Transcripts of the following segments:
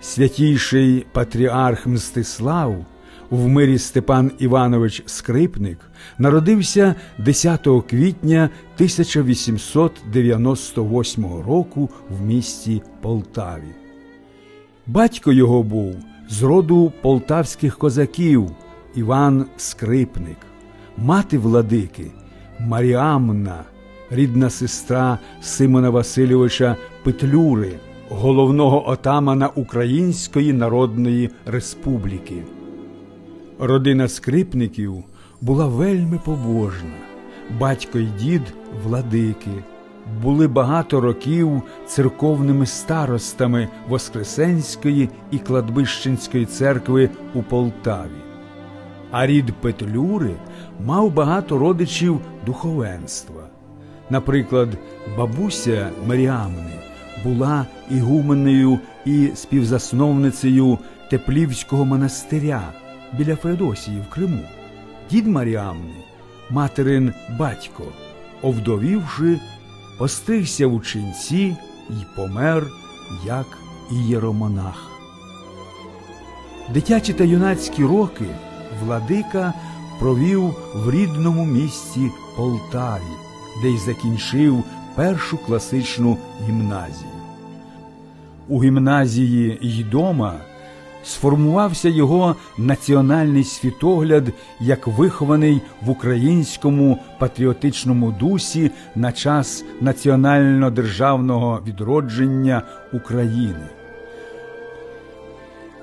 Святійший патріарх Мстислав в мирі Степан Іванович Скрипник народився 10 квітня 1898 року в місті Полтаві. Батько його був з роду полтавських козаків Іван Скрипник, мати владики Маріамна, рідна сестра Симона Васильовича Петлюри, головного отамана Української Народної Республіки. Родина скрипників була вельми побожна. Батько й дід владики, були багато років церковними старостами Воскресенської і Кладбищенської церкви у Полтаві. А рід Петлюри мав багато родичів духовенства. Наприклад, бабуся Маріамни була ігуменею і співзасновницею Теплівського монастиря біля Феодосії в Криму. Дід Маріамни, материн батько, овдовівши, постригся в ченці й помер, як ієромонах. Дитячі та юнацькі роки владика провів в рідному місті Полтаві, де й закінчив першу класичну гімназію. У гімназії Йдома сформувався його національний світогляд як вихований в українському патріотичному дусі на час національно-державного відродження України.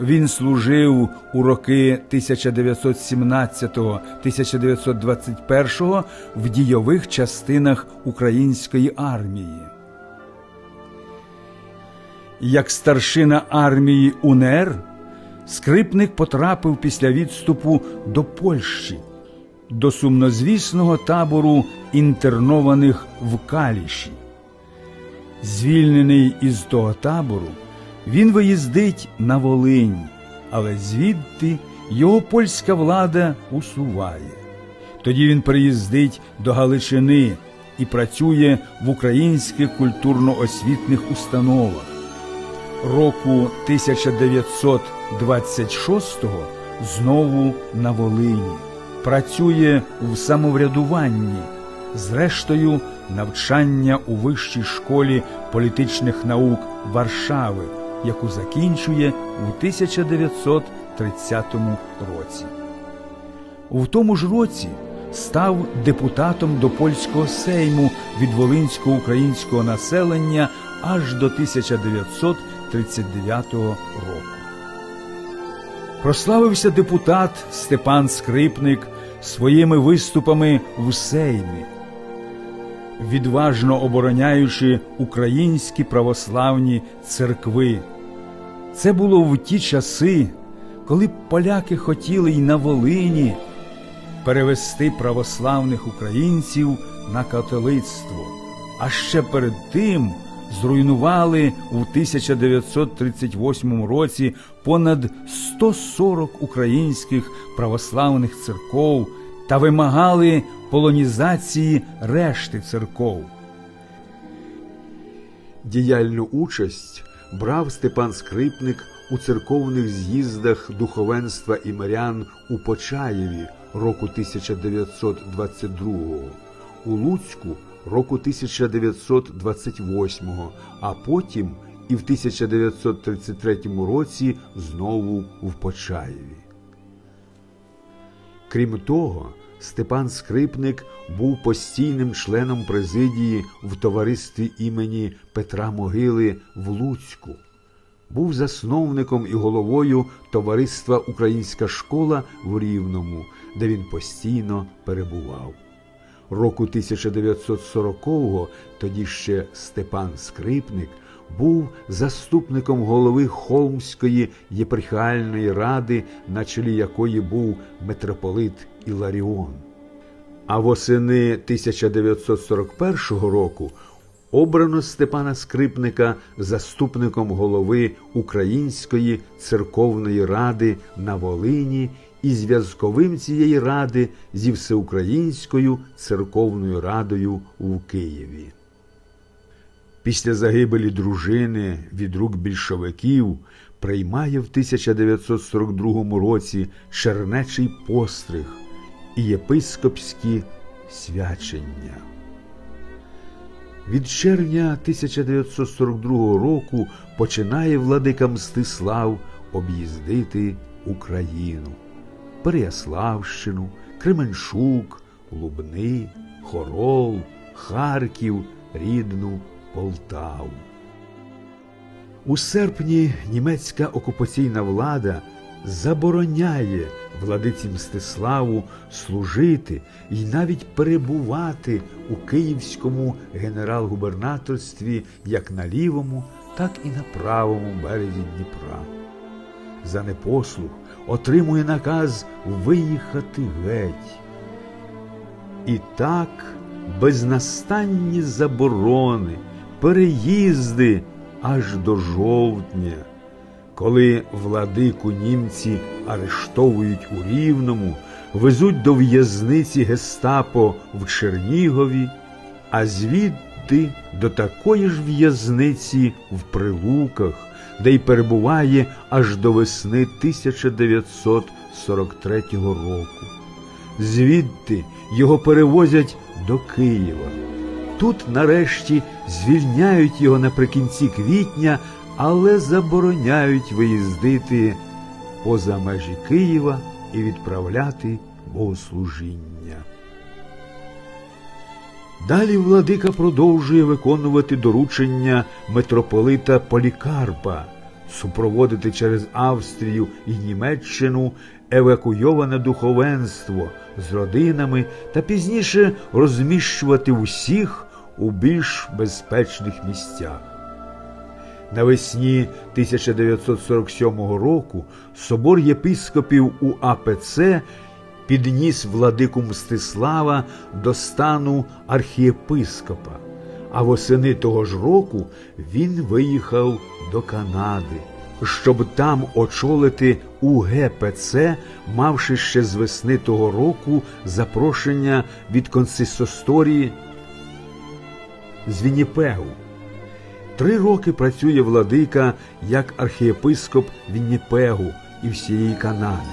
Він служив у роки 1917-1921 в дійових частинах української армії. Як старшина армії УНР, скрипник потрапив після відступу до Польщі, до сумнозвісного табору інтернованих в Каліші. Звільнений із того табору, він виїздить на Волинь, але звідти його польська влада усуває. Тоді він приїздить до Галичини і працює в українських культурно-освітних установах. Року 1926-го знову на Волині. Працює в самоврядуванні, зрештою, навчання у Вищій школі політичних наук Варшави, яку закінчує у 1930 році. У тому ж році став депутатом до польського сейму від волинського українського населення аж до 1939 року. Прославився депутат Степан Скрипник своїми виступами в Сеймі, відважно обороняючи українські православні церкви. Це було в ті часи, коли поляки хотіли й на Волині перевести православних українців на католицтво, а ще перед тим зруйнували у 1938 році понад 140 українських православних церков та вимагали полонізації решти церков. Діяльну участь брав Степан Скрипник у церковних з'їздах духовенства і мирян у Почаєві року 1922, у Луцьку року 1928, а потім і в 1933 році знову в Почаєві. Крім того, Степан Скрипник був постійним членом президії в товаристві імені Петра Могили в Луцьку, був засновником і головою товариства Українська школа в Рівному, де він постійно перебував. Року 1940-го тоді ще Степан Скрипник був заступником голови Холмської єпархіальної ради, на чолі якої був митрополит Іларіон. А восени 1941 року обрано Степана Скрипника заступником голови Української церковної ради на Волині і зв'язковим цієї ради зі Всеукраїнською церковною радою в Києві. після загибелі дружини від рук більшовиків приймає в 1942 році чернечий постриг і єпископські свячення. Від червня 1942 року починає владика Мстислав об'їздити Україну, Переяславщину, Кременчук, Лубни, Хорол, Харків, рідну Полтаву. У серпні німецька окупаційна влада забороняє владиці Мстиславу служити і навіть перебувати у Київському генерал-губернаторстві як на лівому, так і на правому березі Дніпра. За непослух отримує наказ виїхати геть. І так безнастанні заборони, переїзди аж до жовтня, коли владику німці арештовують у Рівному, везуть до в'язниці гестапо в Чернігові, а звідти до такої ж в'язниці в Прилуках, де й перебуває аж до весни 1943 року. Звідти його перевозять до Києва. Тут, нарешті, звільняють його наприкінці квітня, але забороняють виїздити поза межі Києва і відправляти богослужіння. Далі владика продовжує виконувати доручення митрополита Полікарпа, супроводити через Австрію і Німеччину евакуйоване духовенство з родинами та пізніше розміщувати усіх у більш безпечних місцях. Навесні 1947 року собор єпископів АПЦ підніс владику Мстислава до стану архієпископа, а восени того ж року він виїхав до Канади, щоб там очолити УГПЦ, мавши ще з весни того року запрошення від консисторії з Вінніпегу. Три роки працює владика як архієпископ Вінніпегу і всієї Канади.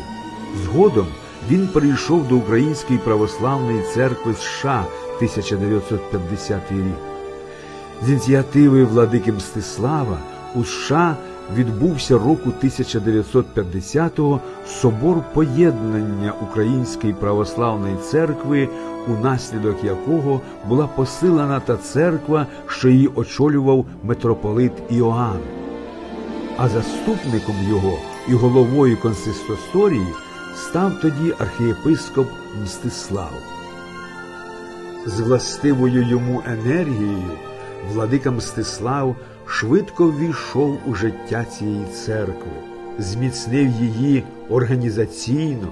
Згодом він перейшов до Української православної церкви США 1950 рік. З ініціативи владики Мстислава у США відбувся року 1950-го собор поєднання Української православної церкви, унаслідок якого була посилена та церква, що її очолював митрополит Іоанн. А заступником його і головою консисторії став тоді архієпископ Мстислав. З властивою йому енергією владика Мстислав швидко ввійшов у життя цієї церкви, зміцнив її організаційно,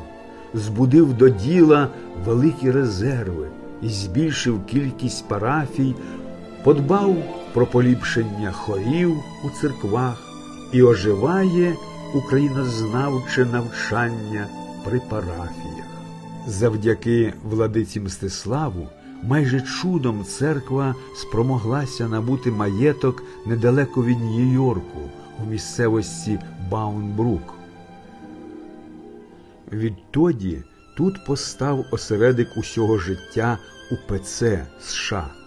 збудив до діла великі резерви і збільшив кількість парафій, подбав про поліпшення хорів у церквах і оживає українознавче навчання при парафіях. Завдяки владиці Мстиславу майже чудом церква спромоглася набути маєток недалеко від Нью-Йорку у місцевості Баунбрук. Відтоді тут постав осередок усього життя УПЦ США.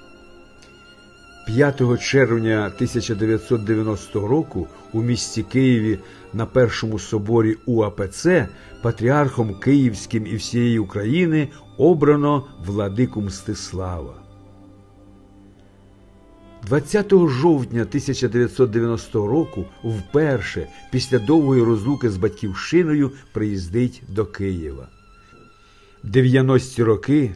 5 червня 1990 року у місті Києві на Першому соборі УАПЦ патріархом Київським і всієї України обрано владику Мстислава. 20 жовтня 1990 року вперше після довгої розлуки з батьківщиною приїздить до Києва. 90-ті роки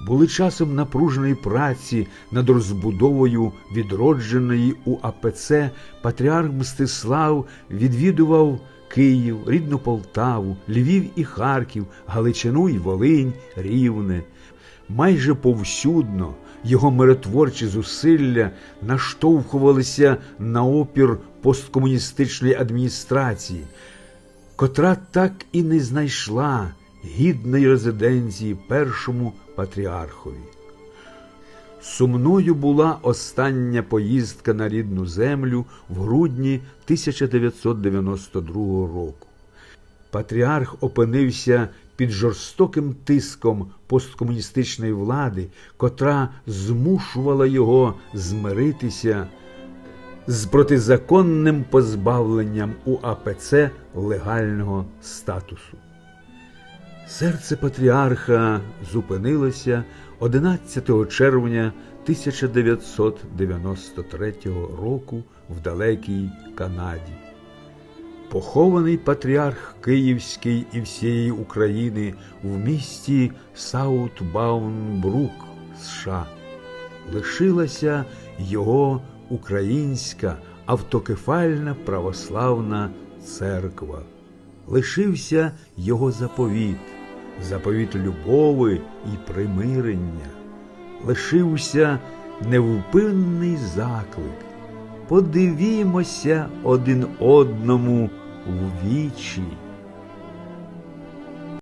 були часом напруженої праці над розбудовою відродженої у АПЦ патріарх Мстислав відвідував Київ, рідну Полтаву, Львів і Харків, Галичину і Волинь, Рівне. Майже повсюдно його миротворчі зусилля наштовхувалися на опір посткомуністичної адміністрації, котра так і не знайшла гідної резиденції першому патріархові. Сумною була остання поїздка на рідну землю в грудні 1992 року. Патріарх опинився під жорстоким тиском посткомуністичної влади, котра змушувала його змиритися з протизаконним позбавленням у АПЦ легального статусу. Серце патріарха зупинилося 11 червня 1993 року в далекій Канаді. Похований патріарх Київський і всієї України в місті Саутбаунбрук, США. Лишилася його українська автокефальна православна церква. Лишився його заповіт, заповіт любови і примирення. Лишився невпинний заклик. Подивімося один одному в вічі.